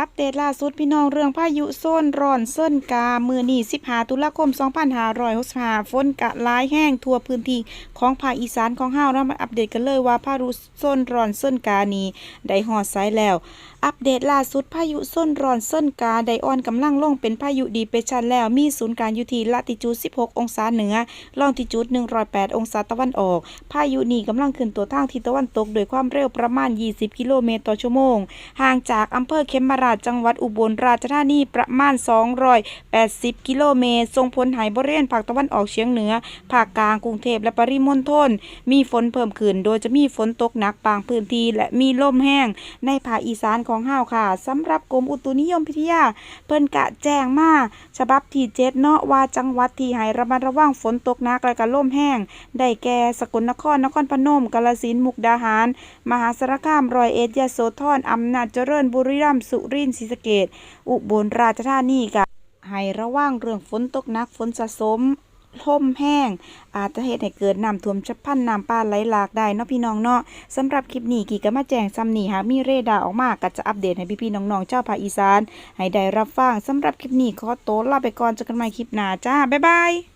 อัปเดตล่าสุดพี่น้องเรื่องพายุโซนร้อนเส้นกา มือนี่15ตุลาคม 2565ฝนกะร้ายแห้งทั่วพื้นที่ของภาคอีสานของเฮาเรามาอัปเดตกันเลยว่าพายุโซนร้อนเส้นกานี้ได้ฮอดไซแล้ว อัปเดตล่าสุดพายุโซนร้อนเส้นกาไดอ่อนกำลังลงเป็นพายุดีเปรสชันแล้วมีศูนย์กลารอยู่ที่ละติจูด 16 องศาเหนือลองติจูด 108 องศาตะวันออก พายุนี้กำลังขึ้นตัวทางทิศตะวันตกโดยความเร็วประมาณ 20 กิโลเมตรต่อชั่วโมงห่างจากอำเภอเขมราชจังหวัดอุบลราชธานีประมาณ 280 กิโลเมตรส่งผลให้บริเวณภาคตะวันออกเฉียงเหนือ ภาคกลางกรุงเทพและปริมณฑลมีฝนเพิ่มขึ้น โดยจะมีฝนตกหนักบางพื้นที่และมีลมแห้ง ในภาคอีสานของเฮาวค่ะสำหรับกรมอุตุนิยมวิทยา เพิ่นกะแจ้งมาฉบับที่เจ็ดเนาะว่าจังหวัดที่ให้ระมัดระวังฝนตกหนักและก็ลมแห้ง ได้แก่สกลนครนครพนมกาฬสินธุ์มุกดาหาร มหาสารคามร้อยเอ็ดยโสธรอำนาจเจริญบุรีรัมย์สุรินทร์ศรีสะเกษอุบลราชธานีกะให้ระวังเรื่องฝนตกหนักฝนสะสมลมแห้ง อาจจะเหตุให้เกิดน้ำท่วมฉับพลันน้ำป่าไหลหลากได้เนาะพี่น้องเนาะสำหรับคลิปนี้กี่ก็มาแจ้งซ้ำนี่หามีเรดาออกมาก็จะอัปเดตให้พี่ๆน้องๆเจ้าภาคอีสาน ให้ได้รับฟังสำหรับคลิปนี้ขอตัวลาไปก่อนเจอกันใหม่คลิปหน้าจ้า บ๊ายบาย